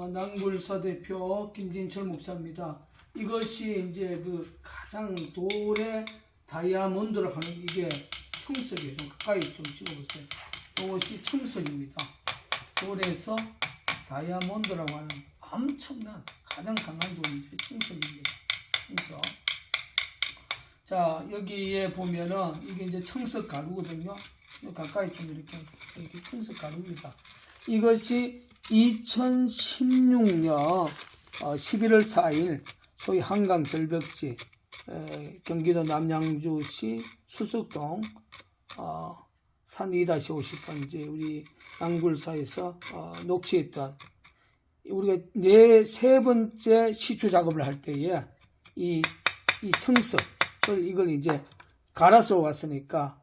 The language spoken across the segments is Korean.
어, 낭굴사 대표 김진철 목사입니다. 이것이 이제 그 가장 돌의 다이아몬드라고 하는 이게 청석이에요. 좀 가까이 좀 찍어보세요. 이것이 청석입니다. 돌에서 다이아몬드라고 하는 엄청난 가장 강한 돌이 이제 청석입니다. 청석. 자 여기에 보면은 이게 이제 청석 가루거든요. 가까이 좀 이렇게 이렇게 청석 가루입니다. 이것이 2016년 11월 4일 소위 한강 절벽지 에, 경기도 남양주시 수석동 어, 산 2-50번지 우리 낭굴사에서 어, 녹취했던 우리가 네 세 번째 시추 작업을 할 때에 이, 이 청석을 이걸 이제 갈아서 왔으니까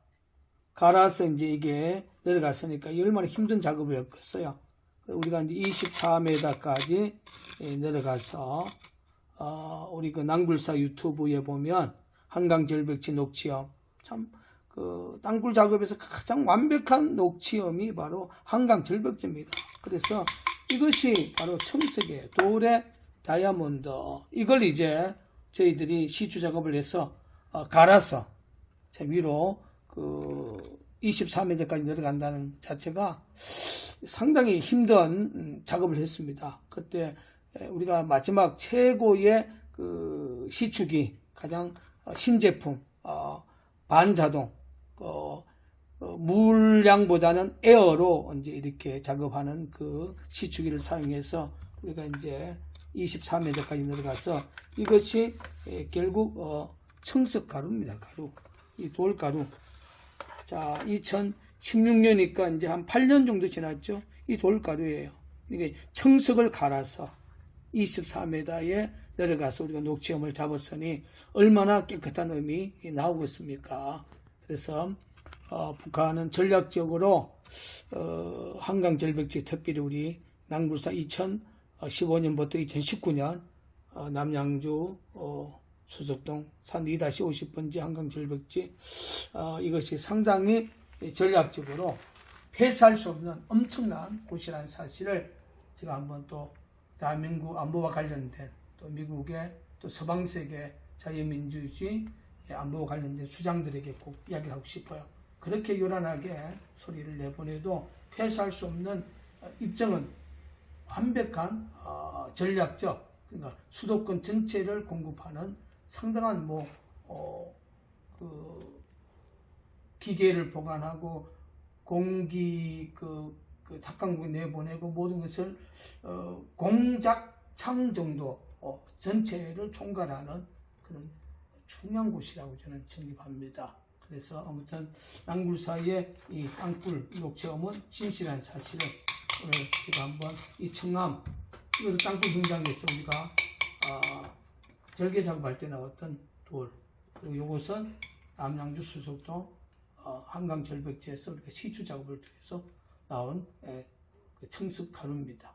갈아서 이제 이게 내려갔으니까 이 얼마나 힘든 작업이었겠어요. 우리가 이제 24m까지 내려가서 어, 우리 그 낭굴사 유튜브에 보면 한강 절벽지 녹취염 참 그 땅굴 작업에서 가장 완벽한 녹취염이 바로 한강 절벽지입니다. 그래서 이것이 바로 청석이에요. 돌의 다이아몬드. 이걸 이제 저희들이 시추 작업을 해서 어, 갈아서 제 위로 그 23m까지 내려간다는 자체가 상당히 힘든 음, 작업을 했습니다. 그때 에, 우리가 마지막 최고의 그 시축이 가장 어, 신제품 어, 반자동 어, 어, 물량보다는 에어로 이제 이렇게 작업하는 그 시추기를 사용해서 우리가 이제 24m까지 내려가서 이것이 에, 결국 어, 청석 가루입니다. 가루 이 돌가루 자, 2016년이니까 이제 한 8년 정도 지났죠. 이 돌가루예요. 이게 청석을 갈아서 24m에 내려가서 우리가 녹취염을 잡았으니 얼마나 깨끗한 음이 나오겠습니까? 그래서 어, 북한은 전략적으로 어, 한강 절벽지 특별히 우리 낭굴사 2015년부터 2019년 어, 남양주 어, 수석동 산 2-50번지 한강 절벽지 어, 이것이 상당히 전략적으로 폐쇄할 수 없는 엄청난 곳이라는 사실을 제가 한번 또 대한민국 안보와 관련된 또 미국의 또 서방 세계 자유민주주의 안보와 관련된 수장들에게 꼭 이야기를 하고 싶어요. 그렇게 요란하게 소리를 내보내도 폐쇄할 수 없는 어, 입장은 완벽한 어, 전략적 그러니까 수도권 전체를 공급하는 상당한 뭐, 어, 그, 기계를 보관하고 공기 그, 그 닭강국 내보내고 모든 것을 어, 공작창 정도 어, 전체를 총괄하는 그런 중요한 곳이라고 저는 정립합니다. 그래서 아무튼 낭굴사이의 이 땅굴 녹체험은 진실한 사실을 오늘 제가 한번 이 청암 땅굴 등장에서 우리가 아, 절개 작업할 때 나왔던 돌 그리고 이것은 남양주 수석동 어, 한강 절벽지에서 우리가 시추 작업을 통해서 나온 에, 그 청석 가루입니다.